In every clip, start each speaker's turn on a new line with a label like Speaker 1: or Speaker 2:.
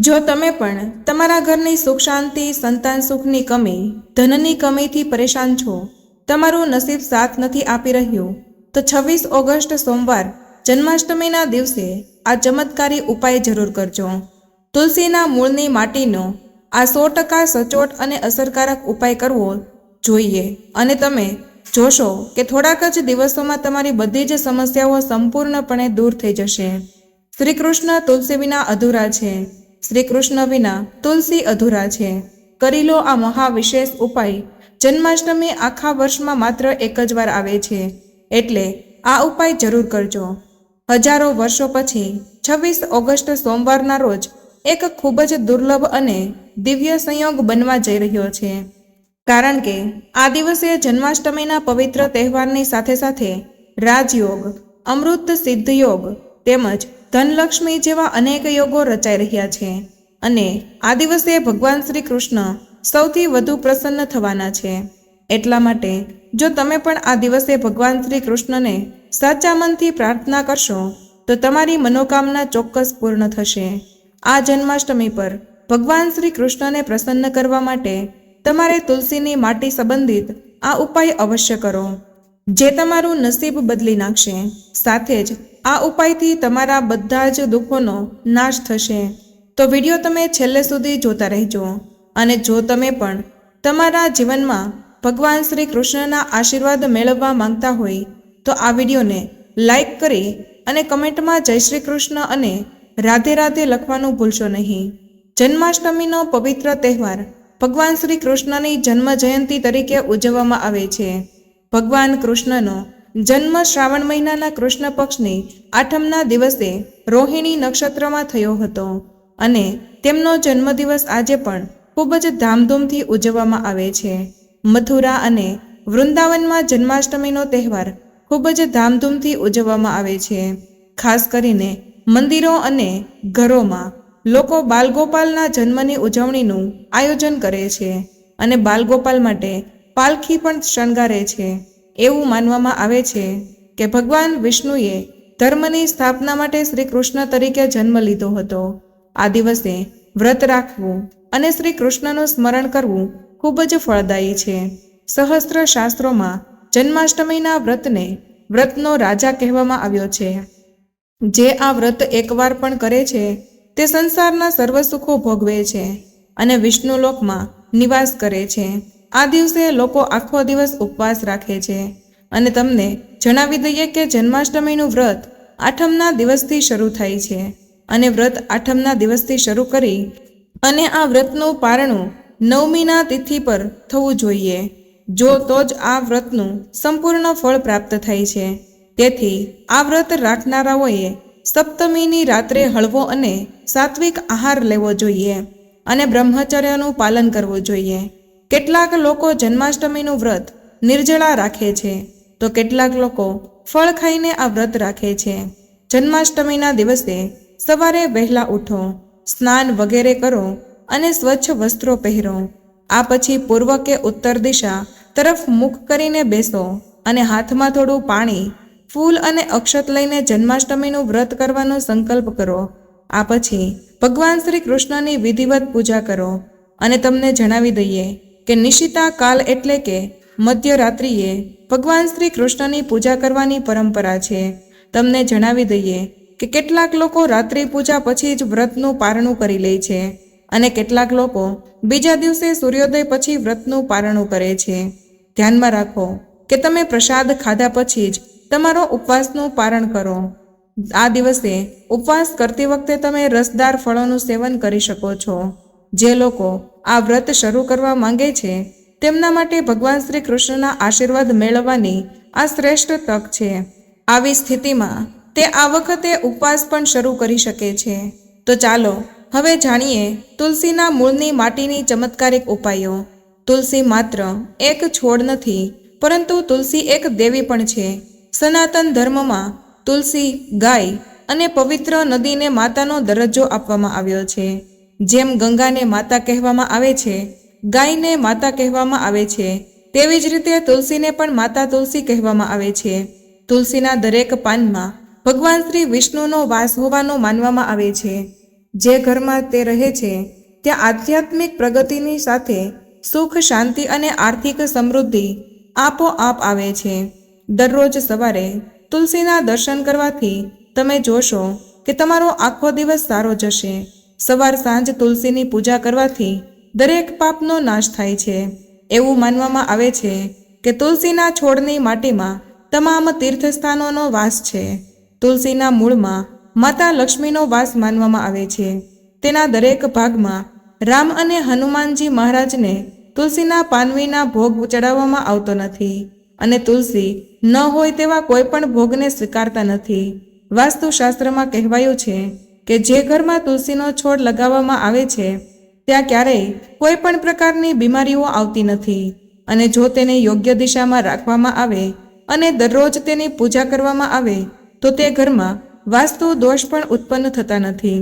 Speaker 1: જો તમે પણ તમારા ઘરની સુખ શાંતિ, સંતાન સુખની કમી, ધનની કમીથી પરેશાન છો, તમારું નસીબ સાથ નથી આપી રહ્યું, તો છવ્વીસ ઓગસ્ટ સોમવાર, જન્માષ્ટમીના દિવસે આ ચમત્કારી ઉપાય જરૂર કરજો. તુલસીના મૂળની માટીનો આ સો ટકા સચોટ અને અસરકારક ઉપાય કરવો જોઈએ. અને તમે જોશો કે થોડાક જ દિવસોમાં તમારી બધી જ સમસ્યાઓ સંપૂર્ણપણે દૂર થઈ જશે. શ્રી કૃષ્ણ તુલસી વિના અધૂરા છે. શ્રી કૃષ્ણ વિના તુલસી અધૂરા છે. કરી લો આ મહાવિશેષ ઉપાય. જન્માષ્ટમી આખા વર્ષમાં માત્ર એક જ વાર આવે છે. એટલે આ ઉપાય જરૂર કરજો. હજારો વર્ષો પછી, છવ્વીસ ઓગસ્ટ સોમવારના રોજ, એક ખૂબ જ દુર્લભ અને દિવ્ય સંયોગ બનવા જઈ રહ્યો છે. કારણ કે, આ દિવસે જન્માષ્ટમીના પવિત્ર તહેવારની સાથે સાથે રાજયોગ, અમૃત સિદ્ધયોગ તેમજ ધનલક્ષ્મી જેવા અનેક યોગો રચાઈ રહ્યા છે અને આ દિવસે ભગવાન શ્રી કૃષ્ણ સૌથી વધુ પ્રસન્ન થવાના છે. એટલા માટે જો તમે પણ આ દિવસે ભગવાન શ્રી કૃષ્ણને સાચા મનથી પ્રાર્થના કરશો, તો તમારી મનોકામના ચોક્કસ પૂર્ણ થશે. આ જન્માષ્ટમી પર ભગવાન શ્રી કૃષ્ણને પ્રસન્ન કરવા માટે તમારે તુલસીની માટી સંબંધિત આ ઉપાય અવશ્ય કરો, જે તમારું નસીબ બદલી નાખશે. સાથે જ આ ઉપાયથી તમારા બધા જ દુઃખોનો નાશ થશે. તો વીડિયો તમે છેલ્લે સુધી જોતા રહેજો અને જો તમે પણ તમારા જીવનમાં ભગવાન શ્રી કૃષ્ણના આશીર્વાદ મેળવવા માંગતા હોય, તો આ વિડીયોને લાઈક કરી અને કમેન્ટમાં જય શ્રી કૃષ્ણ અને રાધે રાધે લખવાનું ભૂલશો નહીં. જન્માષ્ટમીનો પવિત્ર તહેવાર ભગવાન શ્રી કૃષ્ણની જન્મ જયંતિ તરીકે ઉજવવામાં આવે છે. ભગવાન કૃષ્ણનો જન્મ શ્રાવણ મહિનાના કૃષ્ણ પક્ષની આઠમના દિવસે રોહિણી નક્ષત્રમાં થયો હતો અને તેમનો જન્મદિવસ આજે પણ ખૂબ જ ધામધૂમથી ઉજવવામાં આવે છે. મથુરા અને વૃંદાવનમાં જન્માષ્ટમીનો તહેવાર ખૂબ જ ધામધૂમથી ઉજવવામાં આવે છે. ખાસ કરીને મંદિરો અને ઘરોમાં લોકો બાલગોપાલના જન્મની ઉજવણીનું આયોજન કરે છે અને બાલગોપાલ માટે પાલખી પણ શણગારે છે. એવું માનવામાં આવે છે કે ભગવાન વિષ્ણુએ ધર્મની સ્થાપના માટે શ્રી કૃષ્ણ તરીકે જન્મ લીધો હતો. આ દિવસે વ્રત રાખવું અને શ્રી કૃષ્ણનું સ્મરણ કરવું ખૂબ જ ફળદાયી છે. સહસ્ત્ર શાસ્ત્રોમાં જન્માષ્ટમીના વ્રતને વ્રતનો રાજા કહેવામાં આવ્યો છે. જે આ વ્રત એકવાર પણ કરે છે, તે સંસારના સર્વ સુખો ભોગવે છે અને વિષ્ણુ લોકમાં નિવાસ કરે છે. આ દિવસે લોકો આખો દિવસ ઉપવાસ રાખે છે. અને તમને જણાવી દઈએ કે જન્માષ્ટમીનું વ્રત આઠમના દિવસથી શરૂ થાય છે. અને વ્રત આઠમના દિવસથી શરૂ કરી અને આ વ્રતનું પારણું નવમીના તિથિ પર થવું જોઈએ. જો તો જ આ વ્રતનું સંપૂર્ણ ફળ પ્રાપ્ત થાય છે. તેથી આ વ્રત રાખનારાઓએ સપ્તમીની રાત્રે હળવો અને સાત્વિક આહાર લેવો જોઈએ. અને બ્રહ્મચર્યનું પાલન કરવું જોઈએ. કેટલાક લોકો જન્માષ્ટમીનું વ્રત નિર્જળા રાખે છે. તો કેટલાક લોકો ફળ ખાઈને આ વ્રત રાખે છે. જન્માષ્ટમીના દિવસે સવારે વહેલા ઉઠો, સ્નાન વગેરે કરો અને સ્વચ્છ વસ્ત્રો પહેરો. આ પછી પૂર્વ કે ઉત્તર દિશા તરફ મુખ કરીને બેસો અને હાથમાં થોડું પાણી, ફૂલ અને અક્ષત લઈને જન્માષ્ટમીનું વ્રત કરવાનો સંકલ્પ કરો. આ પછી ભગવાન શ્રી કૃષ્ણની વિધિવત પૂજા કરો અને તમને જણાવી દઈએ કે નિશિતા કાલ એટલે કે મધ્યરાત્રિએ ભગવાન શ્રી કૃષ્ણની પૂજા કરવાની પરંપરા છે. તમને જણાવી દઈએ કે કેટલાક લોકો રાત્રિ પૂજા પછી જ વ્રતનું પારણું કરી લે છે અને કેટલાક લોકો બીજા દિવસે સૂર્યોદય પછી વ્રતનું પારણું કરે છે. ધ્યાનમાં રાખો કે તમે પ્રસાદ ખાધા પછી જ તમારો ઉપવાસનું પારણ કરો. આ દિવસે ઉપવાસ કરતી વખતે તમે રસદાર ફળોનું સેવન કરી શકો છો. જે લોકો આ વ્રત શરૂ કરવા માંગે છે. તેમના માટે ભગવાન શ્રી કૃષ્ણના આશીર્વાદ મેળવવાની આ શ્રેષ્ઠ તક છે. આવી સ્થિતિમાં તે આ વખતે ઉપવાસ પણ શરૂ કરી શકે છે. તો ચાલો, હવે જાણીએ તુલસીના મૂળની માટીની ચમત્કારિક ઉપાયો. તુલસી માત્ર એક છોડ નથી, પરંતુ તુલસી એક દેવી પણ છે. સનાતન ધર્મમાં તુલસી ગાય અને પવિત્ર નદીને માતાનો દરજ્જો આપવામાં આવ્યો છે. જેમ ગંગાને માતા કહેવામાં આવે છે, ગાયને માતા કહેવામાં આવે છે, તેવી જ રીતે તુલસીને પણ માતા તુલસી કહેવામાં આવે છે. તુલસીના દરેક પાનમાં ભગવાન શ્રી વિષ્ણુનો વાસ હોવાનું માનવામાં આવે છે. જે ઘરમાં તે રહે છે, ત્યાં આધ્યાત્મિક પ્રગતિની સાથે સુખ, શાંતિ અને આર્થિક સમૃદ્ધિ આપોઆપ આવે છે. દરરોજ સવારે તુલસીના દર્શન કરવાથી તમે જોશો કે તમારો આખો દિવસ સારો જશે. સવાર સાંજ તુલસીની પૂજા કરવાથી દરેક પાપનો નાશ થાય છે. એવું માનવામાં આવે છે કે તુલસીના છોડની માટીમાં તમામ તીર્થસ્થાનોનો વાસ છે. તુલસીના મૂળમાં માતા લક્ષ્મીનો વાસ માનવામાં આવે છે. તેના દરેક ભાગમાં રામ અને હનુમાનજી મહારાજને તુલસીના પાનવીના ભોગ ચડાવવામાં આવતો નથી અને તુલસી ન હોય તેવા કોઈ પણ ભોગને સ્વીકારતા નથી. વાસ્તુશાસ્ત્રમાં કહેવાયું છે કે જે ઘરમાં તુલસીનો છોડ લગાવવામાં આવે છે, ત્યાં ક્યારેય કોઈ પણ પ્રકારની બીમારીઓ આવતી નથી. અને જો તેને યોગ્ય દિશામાં રાખવામાં આવે અને દરરોજ તેની પૂજા કરવામાં આવે, તો તે ઘરમાં વાસ્તુ દોષ પણ ઉત્પન્ન થતા નથી.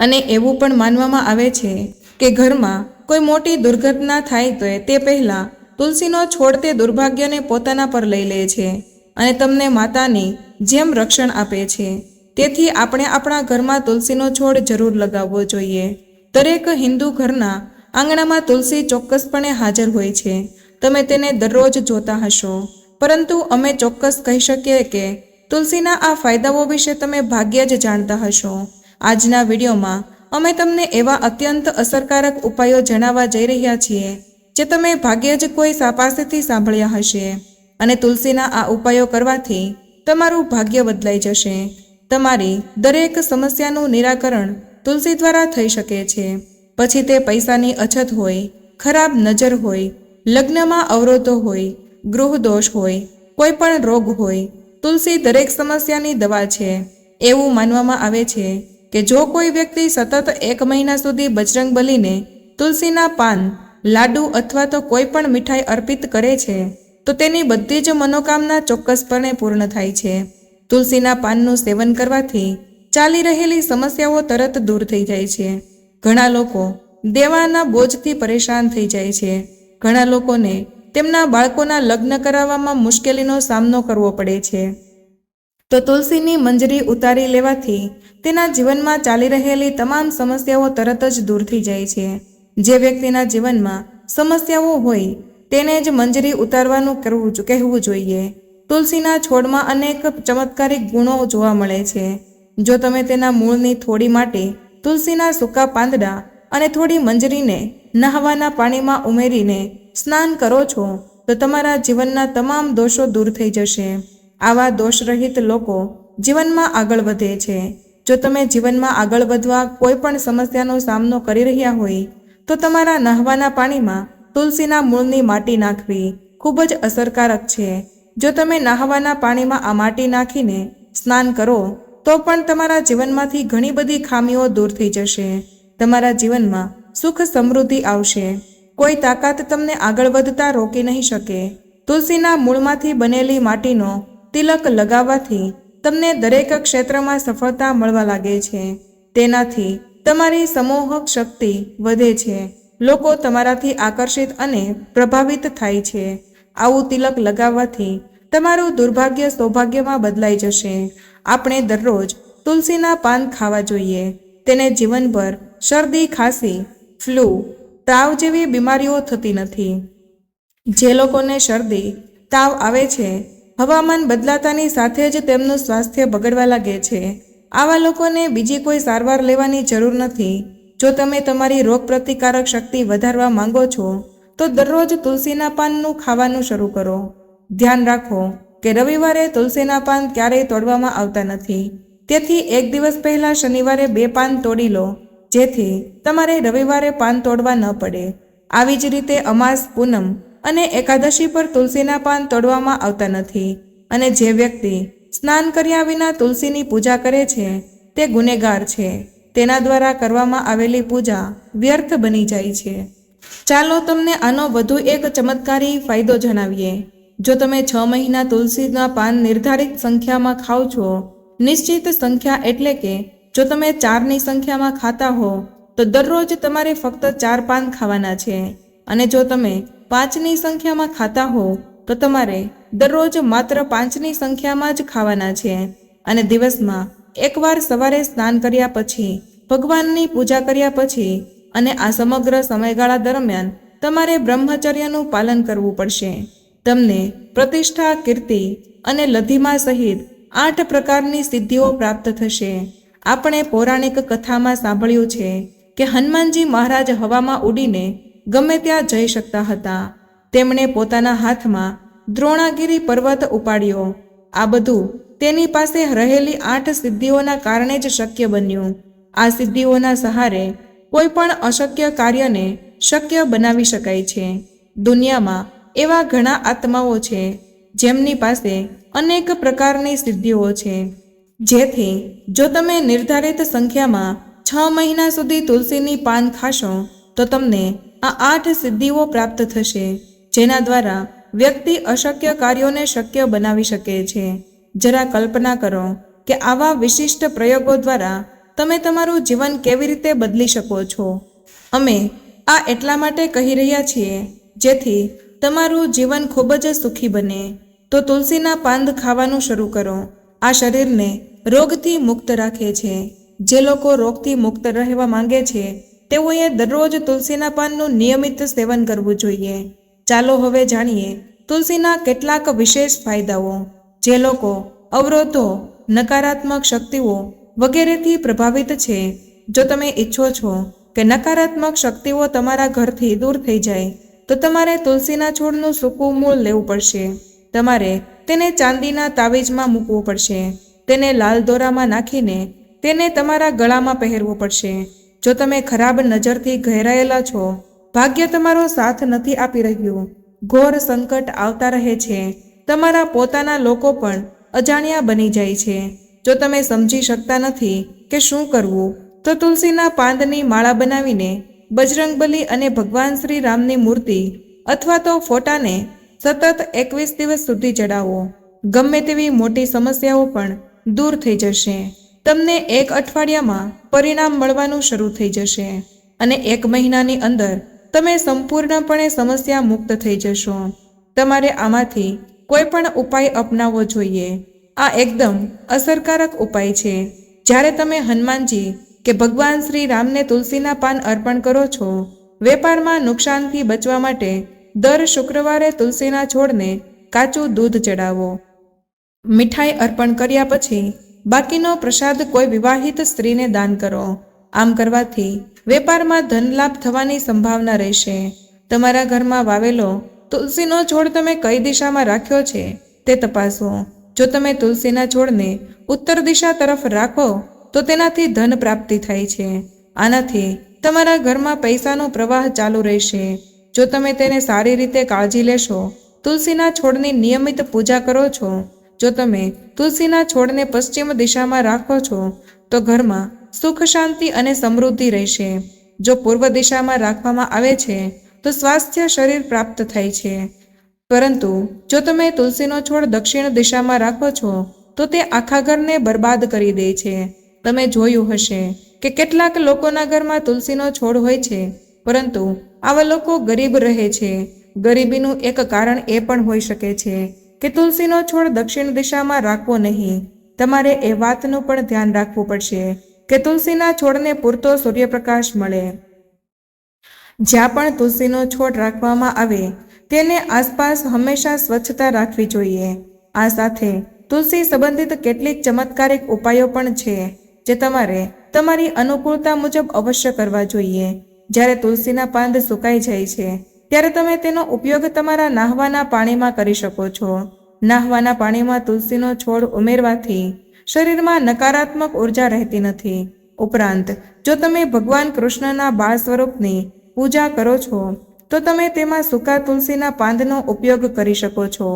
Speaker 1: અને એવું પણ માનવામાં આવે છે કે ઘરમાં કોઈ મોટી દુર્ઘટના થાય તો તે પહેલાં તુલસીનો છોડ તે દુર્ભાગ્યને પોતાના પર લઈ લે છે અને તમને માતાની જેમ રક્ષણ આપે છે. તેથી આપણે આપણા ઘરમાં તુલસીનો છોડ જરૂર લગાવવો જોઈએ. દરેક હિન્દુ ઘરના આંગણામાં તુલસી ચોક્કસપણે હાજર હોય છે. તમે તેને દરરોજ જોતા હશો. પરંતુ અમે ચોક્કસ કહી શકીએ કે તુલસીના આ ફાયદાઓ વિશે તમે ભાગ્યે જ જાણતા હશો. આજના વિડીયોમાં અમે તમને એવા અત્યંત અસરકારક ઉપાયો જણાવવા જઈ રહ્યા છીએ, જે તમે ભાગ્યે જ કોઈ પાસેથી સાંભળ્યા હશે. અને તુલસીના આ ઉપાયો કરવાથી તમારું ભાગ્ય બદલાઈ જશે. તમારી દરેક સમસ્યાનું નિરાકરણ તુલસી દ્વારા થઈ શકે છે. પછી તે પૈસાની અછત હોય, ખરાબ નજર હોય, લગ્નમાં અવરોધો હોય, ગૃહદોષ હોય કોઈ પણ રોગ હોય, તુલસી દરેક સમસ્યાની દવા છે. એવું માનવામાં આવે છે કે જો કોઈ વ્યક્તિ સતત એક મહિના સુધી બજરંગ બલીને તુલસીના પાન, લાડુ અથવા તો કોઈ પણ મીઠાઈ અર્પિત કરે છે, તો તેની બધી જ મનોકામના ચોક્કસપણે પૂર્ણ થાય છે. તુલસીના પાનનું સેવન કરવાથી ચાલી રહેલી સમસ્યાઓ તરત દૂર થઈ જાય છે. ઘણા લોકો દેવાના બોજથી પરેશાન થઈ જાય છે. ઘણા લોકોને તેમના બાળકોના લગ્ન કરાવવામાં મુશ્કેલીનો સામનો કરવો પડે છે. તો તુલસીની મંજરી ઉતારી લેવાથી તેના જીવનમાં ચાલી રહેલી તમામ સમસ્યાઓ તરત જ દૂર થઈ જાય છે. જે વ્યક્તિના જીવનમાં સમસ્યાઓ હોય તેને જ મંજરી ઉતારવાનું કરવું કહેવું જોઈએ. તુલસીના છોડમાં અનેક ચમત્કારિક ગુણો જોવા મળે છે. જો તમે તેના મૂળની થોડી માટે, તુલસીના સૂકા પાંદડા અને થોડી મંજરીને નહાવાના પાણીમાં ઉમેરીને સ્નાન કરો છો, તો તમારા જીવનના તમામ દોષો દૂર થઈ જશે. આવા દોષરહિત લોકો જીવનમાં આગળ વધે છે. જો તમે જીવનમાં આગળ વધવા કોઈ પણ સમસ્યાનો સામનો કરી રહ્યા હોય, તો તમારા નહાવાના પાણીમાં તુલસીના મૂળની માટી નાખવી ખૂબ જ અસરકારક છે. જો તમે નહાવાના પાણીમાં આ માટી નાખીને સ્નાન કરો, તો પણ તમારા જીવનમાંથી ઘણી બધી ખામીઓ દૂર થઈ જશે. તમારા જીવનમાં સુખ સમૃદ્ધિ આવશે. કોઈ તાકાત તમને આગળ વધતા રોકી નહીં શકે. તુલસીના મૂળમાંથી બનેલી માટીનો તિલક લગાવવાથી તમને દરેક ક્ષેત્રમાં સફળતા મળવા લાગે છે. તેનાથી તમારી સમોહક શક્તિ વધે છે. લોકો તમારાથી આકર્ષિત અને પ્રભાવિત થાય છે. આવું તિલક લગાવવાથી તમારું દુર્ભાગ્ય સૌભાગ્યમાં બદલાઈ જશે. આપણે દરરોજ તુલસીના પાન ખાવા જોઈએ. તેને જીવનભર શરદી, ખાંસી, ફ્લૂ, તાવ જેવી બીમારીઓ થતી નથી. જે લોકોને શરદી, તાવ આવે છે, હવામાન બદલાતાની સાથે જ તેમનું સ્વાસ્થ્ય બગડવા લાગે છે. આવા લોકોને બીજી કોઈ સારવાર લેવાની જરૂર નથી. જો તમે તમારી રોગપ્રતિકારક શક્તિ વધારવા માંગો છો, તો દરરોજ તુલસીના પાનનું ખાવાનું શરૂ કરો. ધ્યાન રાખો કે રવિવારે તુલસીના પાન ક્યારેય તોડવામાં આવતા નથી. તેથી એક દિવસ પહેલાં શનિવારે બે પાન તોડી લો, જેથી તમારે રવિવારે પાન તોડવા ન પડે. આવી જ રીતે અમાસ, પૂનમ અને એકાદશી પર તુલસીના પાન તોડવામાં આવતા નથી. અને જે વ્યક્તિ સ્નાન કર્યા વિના તુલસીની પૂજા કરે છે, તે ગુનેગાર છે. તેના દ્વારા કરવામાં આવેલી પૂજા વ્યર્થ બની જાય છે. ચાલો તમને આનો વધુ એક ચમત્કારી ફાયદો જણાવીએ. જો તમે છ મહિના તુલસીના પાન નિર્ધારિત સંખ્યામાં ખાઓ છો, નિશ્ચિત સંખ્યા એટલે કે જો તમે ચારની સંખ્યામાં ખાતા હો, તો દરરોજ તમારે ફક્ત ચાર પાન ખાવાના છે. અને જો તમે પાંચની સંખ્યામાં ખાતા હો, તો તમારે દરરોજ માત્ર પાંચની સંખ્યામાં જ ખાવાના છે. અને દિવસમાં એકવાર સવારે સ્નાન કર્યા પછી, ભગવાનની પૂજા કર્યા પછી અને આ સમગ્ર સમયગાળા દરમિયાન તમારે બ્રહ્મચર્યનું પાલન કરવું પડશે. તમને પ્રતિષ્ઠા, કીર્તિ અને લધિમા સહિત આઠ પ્રકારની સિદ્ધિઓ પ્રાપ્ત થશે. આપણે પૌરાણિક કથામાં સાંભળ્યું છે કે હનુમાનજી મહારાજ હવામાં ઉડીને ગમે ત્યાં જઈ શકતા હતા. તેમણે પોતાના હાથમાં દ્રોણાગીરી પર્વત ઉપાડ્યો. આ બધું તેની પાસે રહેલી આઠ સિદ્ધિઓના કારણે જ શક્ય બન્યું. આ સિદ્ધિઓના સહારે કોઈ પણ અશક્ય કાર્યને શક્ય બનાવી શકાય છે. દુનિયામાં એવા ઘણા આત્માઓ છે, જેમની પાસે અનેક પ્રકારની સિદ્ધિઓ છે. જેથી, જો તમે નિર્ધારિત સંખ્યામાં છ મહિના સુધી તુલસીની પાન ખાશો, તો તમને આ આઠ સિદ્ધિઓ પ્રાપ્ત થશે, જેના દ્વારા વ્યક્તિ અશક્ય કાર્યોને શક્ય બનાવી શકે છે. જરા કલ્પના કરો કે આવા વિશિષ્ટ પ્રયોગો દ્વારા તમે તમારું જીવન કેવી રીતે બદલી શકો છો. અમે આ એટલા માટે કહી રહ્યા છીએ, જેથી તમારું જીવન ખૂબ જ સુખી બને, તો તુલસીના પાંદ ખાવાનું શરૂ કરો. આ શરીરને રોગથી મુક્ત રાખે છે. જે લોકો રોગથી મુક્ત રહેવા માંગે છે, તેઓએ દરરોજ તુલસીના પાનનું નિયમિત સેવન કરવું જોઈએ. ચાલો હવે જાણીએ તુલસીના કેટલાક વિશેષ ફાયદાઓ. જે લોકો અવરોધો, નકારાત્મક શક્તિઓ વગેરેથી પ્રભાવિત છે. જો તમે ઈચ્છો છો કે નકારાત્મક શક્તિઓ તમારા ઘરથી દૂર થઈ જાય તો તમારે તુલસીના છોડનું સૂકું મૂળ લેવું પડશે. તમારે તેને ચાંદીના તાવીજમાં મૂકવું પડશે. તેને લાલ દોરામાં નાખીને તેને તમારા ગળામાં પહેરવું પડશે. જો તમે ખરાબ નજરથી ઘેરાયેલા છો, ભાગ્ય તમારો સાથ નથી આપી રહ્યું. ઘોર સંકટ આવતા રહે છે. તમારા પોતાના લોકો પણ અજાણ્યા બની જાય છે. જો તમે સમજી શકતા નથી કે શું કરવું, તો તુલસીના પાંદની માળા બનાવીને બજરંગબલી અને ભગવાન શ્રી રામની મૂર્તિ અથવા તો ફોટાને સતત એકવીસ દિવસ સુધી ચડાવો. ગમે તેવી મોટી સમસ્યાઓ પણ દૂર થઈ જશે. તમને એક અઠવાડિયામાં પરિણામ મળવાનું શરૂ થઈ જશે અને એક મહિનાની અંદર તમે સંપૂર્ણપણે સમસ્યા મુક્ત થઈ જશો. તમારે આમાંથી કોઈ પણ ઉપાય અપનાવવો જોઈએ. આ એકદમ અસરકારક ઉપાય છે. જ્યારે તમે હનુમાનજી કે ભગવાન શ્રી રામને તુલસીના પાન અર્પણ કરો છો? વેપારમાં નુકસાનથી બચવા માટે દર શુક્રવારે તુલસીના છોડને કાચું દૂધ ચડાવો. મીઠાઈ અર્પણ કર્યા પછી બાકીનો પ્રસાદ કોઈ વિવાહિત સ્ત્રીને દાન કરો. આમ કરવાથી વેપારમાં ધનલાભ થવાની સંભાવના રહેશે. તમારા ઘરમાં વાવેલો તુલસીનો છોડ તમે કઈ દિશામાં રાખ્યો છે તે તપાસો. જો તમે તુલસીના છોડને ઉત્તર દિશા તરફ રાખો તો તેનાથી ધન પ્રાપ્તિ થાય છે. આનાથી તમારા ઘરમાં પૈસાનો પ્રવાહ ચાલુ રહેશે. જો તમે તેને સારી રીતે કાળજી લેશો, તુલસીના છોડની નિયમિત પૂજા કરો છો. જો તમે તુલસીના છોડને પશ્ચિમ દિશામાં રાખો છો, તો ઘરમાં સુખ, શાંતિ અને સમૃદ્ધિ રહેશે. જો પૂર્વ દિશામાં રાખવામાં આવે છે, તો સ્વાસ્થ્ય શરીર પ્રાપ્ત થાય છે. પરંતુ જો તમે તુલસીનો છોડ દક્ષિણ દિશામાં રાખો છો, તો તે આખા ઘરને બરબાદ કરી દે છે. તમે જોયું હશે કે કેટલાક લોકોના ઘરમાં તુલસીનો છોડ હોય છે, પરંતુ આવા લોકો ગરીબ રહે છે. ગરીબીનું એક કારણ એ પણ હોઈ શકે છે કે તુલસીનો છોડ દક્ષિણ દિશામાં રાખવો નહીં. તમારે એ વાતનું પણ ધ્યાન રાખવું પડશે કે તુલસીના છોડને પૂરતો સૂર્યપ્રકાશ મળે. જ્યાં પણ તુલસીનો છોડ રાખવામાં આવે, તેને આસપાસ હંમેશા સ્વચ્છતા રાખવી જોઈએ. આ સાથે તુલસી સંબંધિત કેટલીક ચમત્કારિક ઉપાયો પણ છે. જે તમારે તમારી અનુકૂળતા મુજબ અવશ્ય કરવા જોઈએ. જ્યારે તુલસીના પાંદ સુકાઈ જાય છે, ત્યારે તમે તેનો ઉપયોગ તમારા નાહવાના પાણીમાં કરી શકો છો. નાહવાના પાણીમાં તુલસીનો છોડ ઉમેરવાથી શરીરમાં નકારાત્મક ઊર્જા રહેતી નથી. ઉપરાંત, જો તમે ભગવાન કૃષ્ણના બાળ સ્વરૂપની પૂજા કરો છો, તો તમે તેમાં સૂકા તુલસીના પાંદનો ઉપયોગ કરી શકો છો.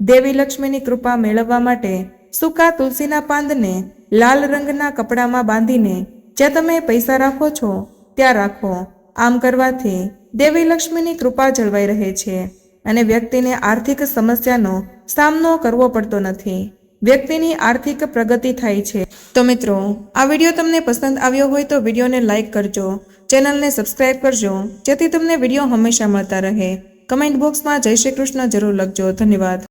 Speaker 1: દેવી લક્ષ્મીની કૃપા મેળવવા માટે સૂકા તુલસીના પાંદને લાલ રંગના કપડામાં બાંધીને જ્યાં તમે પૈસા રાખો છો, ત્યાં રાખો. આમ કરવાથી દેવી લક્ષ્મીની કૃપા જળવાઈ રહે છે અને વ્યક્તિને આર્થિક સમસ્યાનો સામનો કરવો પડતો નથી. વ્યક્તિની આર્થિક પ્રગતિ થાય છે. તો મિત્રો, આ વીડિયો તમને પસંદ આવ્યો હોય તો વિડીયોને લાઇક કરજો, ચેનલને સબસ્ક્રાઇબ કરજો, જેથી તમને વીડિયો હંમેશા મળતા રહે. કમેન્ટ બોક્સમાં જય શ્રી કૃષ્ણ જરૂર લખજો. ધન્યવાદ.